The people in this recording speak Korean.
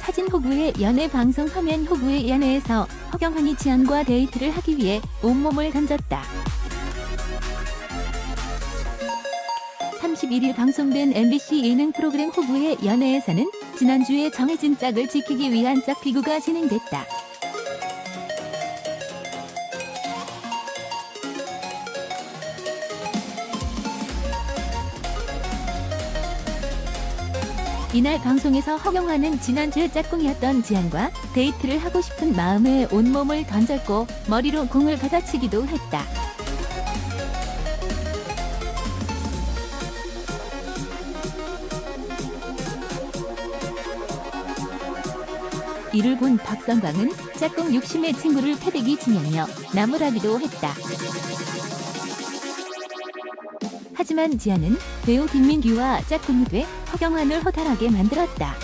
사진 호구의 연애 방송 화면 호구의 연애에서 허경환이 지연과 데이트를 하기 위해 온몸을 던졌다. 31일 방송된 MBC 예능 프로그램 호구의 연애에서는 지난주에 정해진 짝을 지키기 위한 짝 비구가 진행됐다. 이날 방송에서 허경환은 지난주 짝꿍이었던 지안과 데이트를 하고 싶은 마음에 온몸을 던졌고 머리로 공을 받아치기도 했다. 이를 본 박성광은 짝꿍 욕심의 친구를 패대기 치냐며 나무라기도 했다. 하지만 지아는 배우 김민규와 짝꿍이 돼 허경환을 허탈하게 만들었다.